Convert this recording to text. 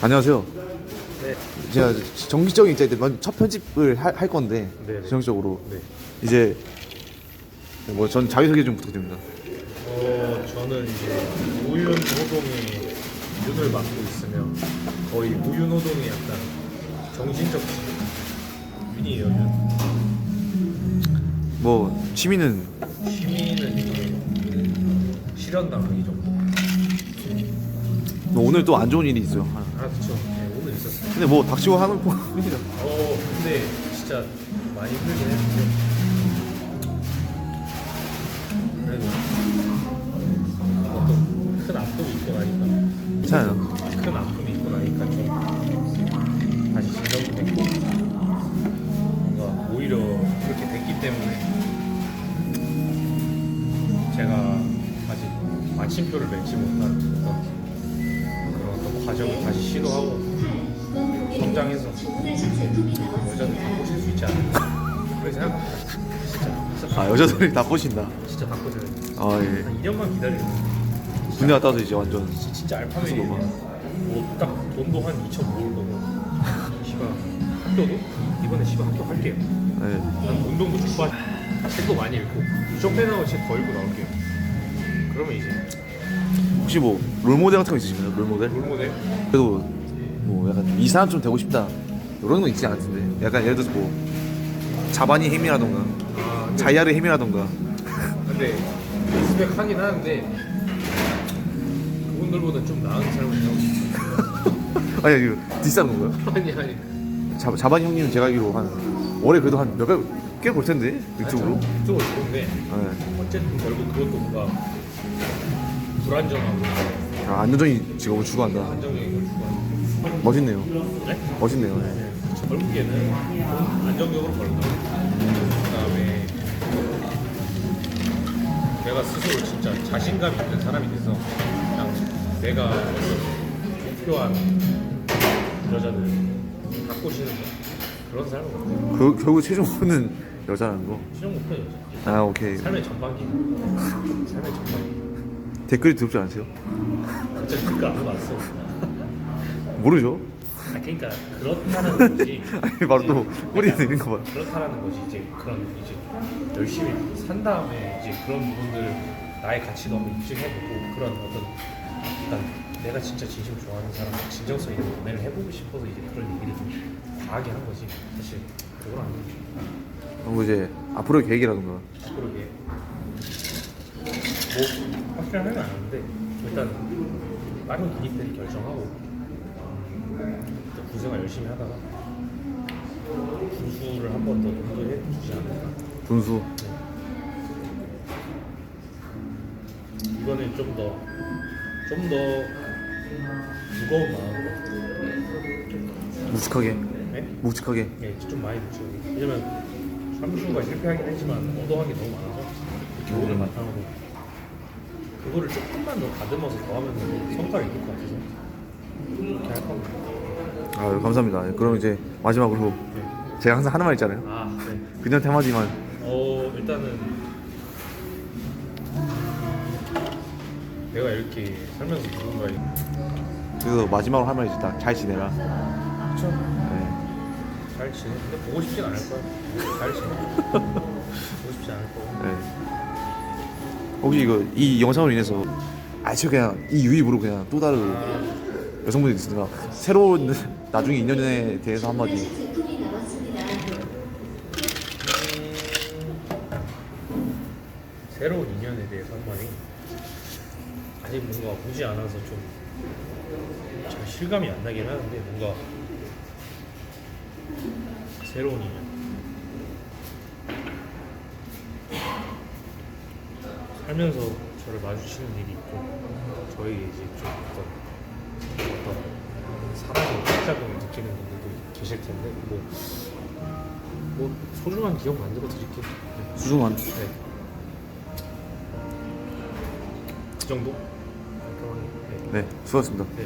안녕하세요. 네. 제가 정기적인 이제 첫 편집을 할, 할 건데 네 네. 정식적으로 네. 이제 뭐 전 자기소개 좀 부탁드립니다. 어, 저는 이제 우윤 노동의 윤을 맡고 있으며 거의 우윤 노동의 약간 정신적 윤이에요. 윤. 뭐 취미는 취미는 이제 실현당하기 정도. 뭐 오늘 또 안 좋은 일이 있어요. 하나. 아 그쵸. 네, 오늘 있었어요. 근데 뭐 닥치고 하는 뿐이죠. 어, 근데 진짜 많이 힘들긴 했는데 그래도 어떤 큰 아픔이 있고 나니까 괜찮아요. 큰 아픔이 있고 나니까 좀 다시 진정이 됐고 뭔가 오히려 그렇게 됐기 때문에 제가 아직 마침표를 맺지 못한 어떤 그런 어떤 과정을 다시 시도하고 성장해서 여자들 바꾸실 수 있지 않을까 그렇게 생각합니다 진짜 아 여자들이 다 꼬신다. 진짜 바꾸셔야 돼요 아 예. 한 2년만 기다리면 군대 갔다 와서 이제 완전 진- 진짜 알파맨이에요. 뭐딱 돈도 한 2천 모을 거고, 시바 학교도 이번에 시바 학교 할게요. 예. 난 운동도 축구 책도 많이 읽고 유정 빼나고 책 더 읽고 나올게요. 그러면 이제 혹시 뭐 롤모델 같은 거 있으신가요? 롤모델? 롤모델 그래도 뭐 약간 이 사람 좀 되고 싶다 이런 거 있지 않은데 약간 예를 들어서 뭐 자반이 힘이라던가 아 근데, 자이아르 힘이라던가 근데 리스펙하긴 하는데 그분들보다 좀 나은 삶을 살고 싶어. 아니 이거 디스하는 건가요? 아니 아니. 자, 자반 형님은 제가 알기로 한 월에 그래도 한 몇백 꽤 볼 텐데 유튜브로 유튜브로 좋은데 네. 어쨌든 결국 그것도 뭔가 불안정하고. 아, 안정적인 직업을 추구한다. 안정적인 걸 추구하는. 멋있네요. 네? 멋있네요. 네. 결국에는 안정적으로 벌고 그다음에 내가 스스로 진짜 자신감 있는 사람이 돼서 그냥 내가 목표한 여자들 바꾸시는 거 그런 삶을 그, 결국 최종 목표는 여자라는 거? 최종 목표 여자. 아 오케이. 삶의 전반기. 삶의 전반기 댓글이 두렵지 않으세요? 어쨌든 그거 안 봤어. 모르죠? 아 그러니까 그렇다는 거지. 아니 바로 또 이제 꼬리 약간 내린 거 봐. 그렇다는 거지. 이제 그런 이제 열심히 산 다음에 이제 그런 부분들 나의 가치도 한번 입증해보고 그런 어떤 약간 내가 진짜 진심 좋아하는 사람 진정성 있는 연애를 해보고 싶어서 이제 그런 얘기를 좀 과하게 한 거지. 사실 그건 아니지. 그리고 이제 앞으로의 계획이라던가. 앞으로 이게 뭐 확실한 건 아닌데 일단 다른 기믹들이 결정하고 또 군생활 열심히 하다가 군수를 한 번더 공부해 주지 않을까. 분수. 이거는 좀 더 좀 더 무거운 마음으로. 묵직하게. 네? 묵직하게. 네, 좀 많이 붙여 왜냐면 삼수가 실패하긴 했지만 얻어간 게 너무 많아서 교훈을 바탕으로 그거를 조금만 더 다듬어서 더 하면 성과를 이길 것 같아서 그렇게 할 겁니다 아 감사합니다 그럼 이제 마지막으로 네. 제가 항상 하는 말 있잖아요 아, 네. 그냥 테마지만 어, 일단은 내가 이렇게 살면서 누군가의 그래서 마지막으로 할 말이 있다 잘 지내라 그쵸? 네. 잘 지내. 근데 보고 싶진 않을 거야. 잘 지내. 혹시 이거 이 영상으로 인해서 아저 그냥 이 유입으로 그냥 또 다른 아, 여성분이 있으니까 새로운 나중에 인연에 대해서 한마디 새로운 인연에 대해서 한 마디. 아직 뭔가 보지 않아서 좀 잘 실감이 안 나긴 하는데 뭔가 새로운 인연. 살면서 저를 마주치는 일이 있고 저희 이제 좀 어떤 어떤 사랑의 작작용을 느끼는 분들도 계실 텐데 뭐, 뭐 소중한 기억 만들어 드릴게요. 네. 수중한 네. 그 정도? 네. 네 수고하셨습니다 네.